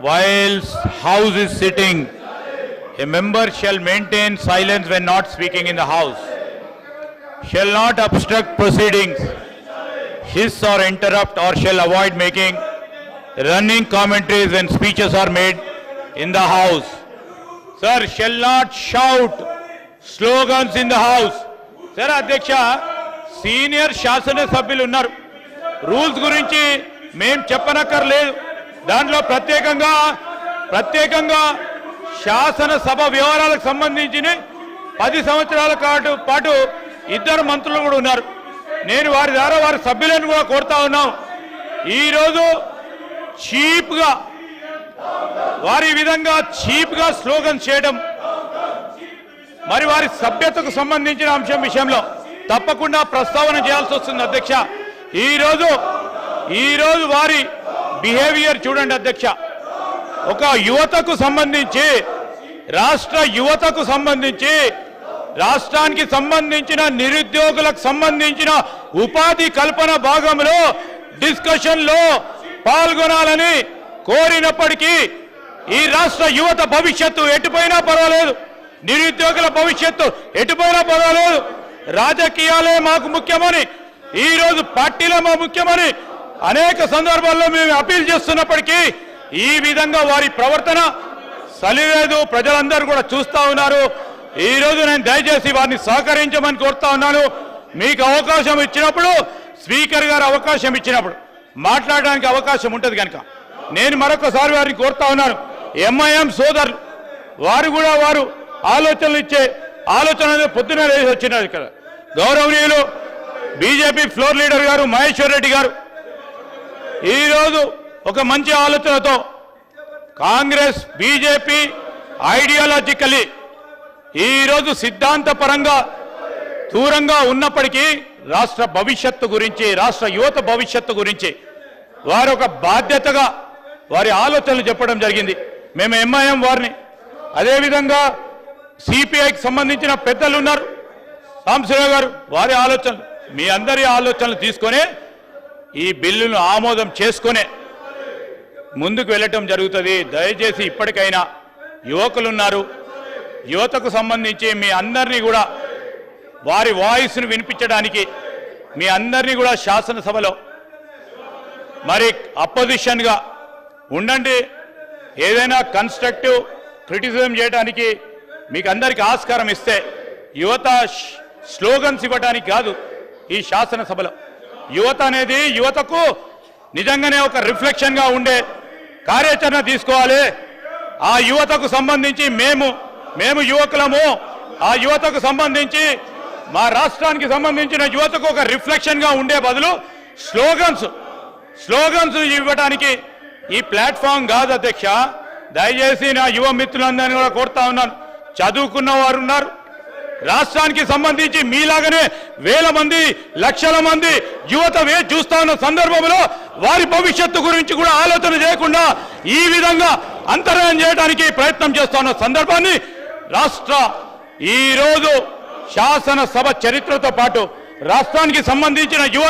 whilst house is sitting, a member shall maintain silence when not speaking in the house, shall not obstruct proceedings, hiss or interrupt or shall avoid making running commentaries when speeches are made in the house. Sir, shall not shout slogans in the house. సరే అధ్యక్ష senior శాసనసభ్యులు ఉన్నారు rules గురించి మేం చెప్పనక్కర్లేదు దాంట్లో ప్రత్యేకంగా ప్రత్యేకంగా శాసనసభ వ్యవహారాలకు సంబంధించిన పది సంవత్సరాల పాటు పాటు ఇద్దరు మంత్రులు కూడా ఉన్నారు. నేను వారి ద్వారా వారి సభ్యులను కూడా కోరుతా ఉన్నాం. ఈరోజు చీప్గా వారి విధంగా చీప్గా స్లోగన్ చేయడం మరి వారి సభ్యతకు సంబంధించిన అంశం విషయంలో తప్పకుండా ప్రస్తావన చేయాల్సి వస్తుంది అధ్యక్ష. ఈరోజు ఈరోజు వారి బిహేవియర్ చూడండి అధ్యక్ష. ఒక యువతకు సంబంధించి రాష్ట్ర యువతకు సంబంధించి రాష్ట్రానికి సంబంధించిన నిరుద్యోగులకు సంబంధించిన ఉపాధి కల్పన భాగంలో డిస్కషన్లో పాల్గొనాలని కోరినప్పటికీ ఈ రాష్ట్ర యువత భవిష్యత్తు ఎటుపోయినా పర్వాలేదు. నిరుద్యోగుల భవిష్యత్తు ఎటుపోయినా పర్వాలేదు. రాజకీయాలే మాకు ముఖ్యమని ఈ రోజు పార్టీలే మా ముఖ్యమని అనేక సందర్భాల్లో మేము అపీల్ చేస్తున్నప్పటికీ ఈ విధంగా వారి ప్రవర్తన సలిలేదు ప్రజలందరూ కూడా చూస్తా ఉన్నారు. ఈ రోజు నేను దయచేసి వారిని సహకరించమని కోరుతా ఉన్నాను. మీకు అవకాశం ఇచ్చినప్పుడు స్పీకర్ గారు అవకాశం ఇచ్చినప్పుడు మాట్లాడడానికి అవకాశం ఉంటుంది కనుక. నేను మరొకసారి వారిని కోరుతా ఉన్నాను. ఎంఐఎం సోదరులు వారు కూడా వారు ఆలోచనలు ఇచ్చే ఆలోచన అనేది పొద్దున వేసి వచ్చినారు ఇక్కడ. గౌరవనీయులు బీజేపీ ఫ్లోర్ లీడర్ గారు మహేశ్వర్ రెడ్డి గారు ఈరోజు ఒక మంచి ఆలోచనతో కాంగ్రెస్ బీజేపీ ఐడియాలజికలీ ఈరోజు సిద్ధాంతపరంగా దూరంగా ఉన్నప్పటికీ రాష్ట్ర భవిష్యత్తు గురించి రాష్ట్ర యువత భవిష్యత్తు గురించి వారు ఒక బాధ్యతగా వారి ఆలోచనలు చెప్పడం జరిగింది. మేము ఎంఐఎం వారిని అదేవిధంగా సిపిఐకి సంబంధించిన పెద్దలు ఉన్నారు. సాంబశివరావు గారు వారి ఆలోచనలు మీ అందరి ఆలోచనలు తీసుకొని ఈ బిల్లును ఆమోదం చేసుకునే ముందుకు వెళ్ళటం జరుగుతుంది. దయచేసి ఇప్పటికైనా యువకులు ఉన్నారు యువతకు సంబంధించి మీ అందరినీ కూడా వారి వాయిస్ను వినిపించడానికి మీ అందరినీ కూడా శాసనసభలో మరి అపోజిషన్గా ఉండండి. ఏదైనా కన్స్ట్రక్టివ్ క్రిటిసిజం చేయడానికి మీకు అందరికీ ఆస్కారం ఇస్తే యువత స్లోగన్స్ ఇవ్వడానికి కాదు ఈ శాసనసభలో. యువత అనేది యువతకు నిజంగానే ఒక రిఫ్లెక్షన్గా ఉండే కార్యాచరణ తీసుకోవాలి. ఆ యువతకు సంబంధించి మేము మేము యువకులము ఆ యువతకు సంబంధించి మా రాష్ట్రానికి సంబంధించిన యువతకు ఒక రిఫ్లెక్షన్గా ఉండే బదులు స్లోగన్స్ స్లోగన్స్ ఇవ్వడానికి ఈ ప్లాట్ఫామ్ కాదు అధ్యక్ష. దయచేసి నా యువ మిత్రులందరినీ కూడా కోరుతా ఉన్నాను. చదువుకున్న వారు ఉన్నారు రాష్ట్రానికి సంబంధించి మీలాగనే వేల మంది లక్షల మంది యువత వే చూస్తా ఉన్న సందర్భంలో వారి భవిష్యత్తు గురించి కూడా ఆలోచన చేయకుండా ఈ విధంగా అంతరాయం చేయడానికి ప్రయత్నం చేస్తున్న సందర్భాన్ని రాష్ట్ర ఈ రోజు శాసనసభ చరిత్రతో పాటు రాష్ట్రానికి సంబంధించిన యువ